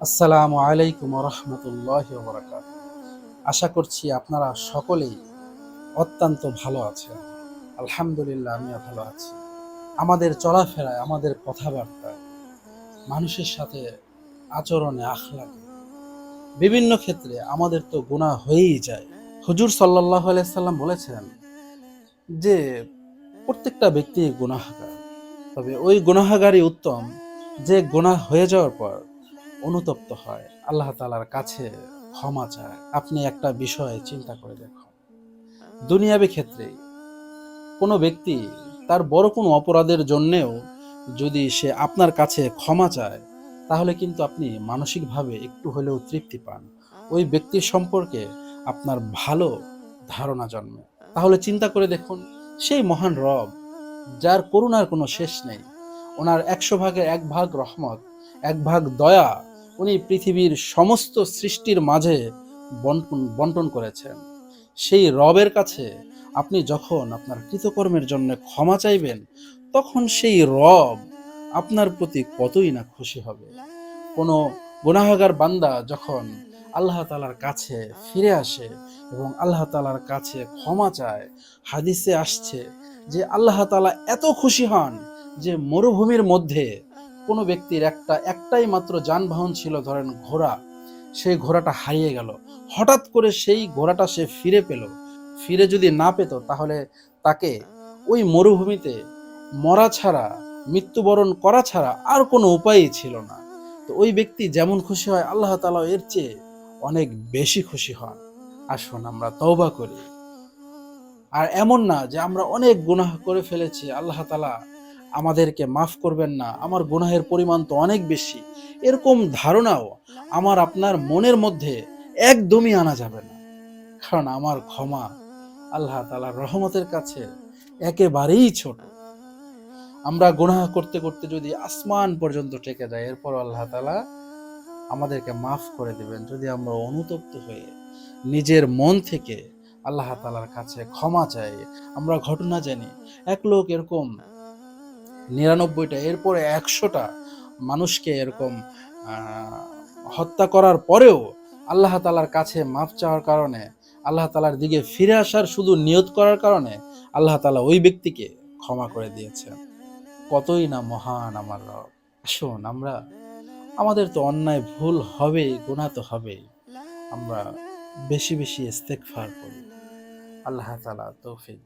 আসসালামু আলাইকুম রহমতুল্লাহ বরাকাত আশা করছি আপনারা সকলেই অত্যন্ত ভালো আছেন। আলহামদুলিল্লাহ, আমিও ভালো আছি। আমাদের চলাফেরায়, আমাদের কথাবার্তায়, মানুষের সাথে আচরণে, আখলাকে বিভিন্ন ক্ষেত্রে আমাদের তো গুণা হয়েই যায়। হুজুর সাল্লাহ সাল্লাম বলেছেন যে, প্রত্যেকটা ব্যক্তি গুনাহগার। তবে ওই গুনাহগারই উত্তম। যে গুনাহ হয়ে যাওয়ার পর অনুতপ্ত হয়। আল্লাহ তালার কাছে ক্ষমা চায়। আপনি একটা বিষয় চিন্তা করে দেখুন। দুনিয়াবি ক্ষেত্রে কোনো ব্যক্তি তার বড় কোনো অপরাধের জন্যেও যদি সে আপনার কাছে ক্ষমা চায়, তাহলে কিন্তু আপনি মানসিকভাবে একটু হলেও তৃপ্তি পান। ওই ব্যক্তির সম্পর্কে আপনার ভালো ধারণা জন্মে। তাহলে চিন্তা করে দেখুন, সেই মহান রব যার করুণার কোনো শেষ নেই, ওনার একশো ভাগের এক ভাগ রহমত, এক ভাগ দয়া উনি পৃথিবীর সমস্ত সৃষ্টির মাঝে বন্টন বন্টন করেছেন। সেই রবের কাছে আপনি যখন আপনার কৃতকর্মের জন্য ক্ষমা চাইবেন, তখন সেই রব আপনার প্রতি কতই না খুশি হবে। কোনো গুনাহগার বান্দা যখন আল্লাহ তালার কাছে ফিরে আসে এবং আল্লাহ তালার কাছে ক্ষমা চায়, হাদিসে আসছে যে আল্লাহ তালা এত খুশি হন যে মরুভূমির মধ্যে কোনো ব্যক্তির একটা, একটাই মাত্র যানবাহন ছিল, ধরেন ঘোড়া, সেই ঘোড়াটা হারিয়ে গেল। হঠাৎ করে সেই ঘোড়াটা সে ফিরে পেল। ফিরে যদি না পেত, তাহলে তাকে ওই মরুভূমিতে মরা ছাড়া, মৃত্যুবরণ করা ছাড়া আর কোনো উপায়ই ছিল না। তো ওই ব্যক্তি যেমন খুশি হয়, আল্লাহ তালা এর চেয়ে অনেক বেশি খুশি হন। আসুন আমরা তওবা করি। আর এমন না যে আমরা অনেক গুনাহ করে ফেলেছি, আল্লাহ তালা আমাদেরকে মাফ করবেন না, আমার গুনাহের পরিমাণ তো অনেক বেশি। এরকম ধারণাও আমার আপনার মনের মধ্যে একদমই আনা যাবে না। কারণ আমার ক্ষমা আল্লাহ তালার রহমতের কাছে একেবারেই ছোট। আমরা গুনাহ করতে করতে যদি আসমান পর্যন্ত টেকে যাই, এরপর আল্লাহ তালা আমাদেরকে মাফ করে দেবেন। যদি আমরা অনুতপ্ত হয়ে নিজের মন থেকে আল্লাহ তালার কাছে ক্ষমা চাই, আমরা ঘটনা জানি, এক লোক এরকম নিরানব্বইটা, এরপরে একশোটা মানুষকে এরকম হত্যা করার পরেও আল্লাহ তালার কাছে মাফ চাওয়ার কারণে, আল্লাহ তালার দিকে ফিরে আসার শুধু নিয়ত করার কারণে আল্লাহ তালা ওই ব্যক্তিকে ক্ষমা করে দিয়েছেন কতই না মহান আমার রব। আসুন আমরা, আমাদের তো অন্যায় ভুল হবেই গুণা তো হবেই। আমরা বেশি বেশি ইস্তেকফার করি। আল্লাহ তালা তৌফিক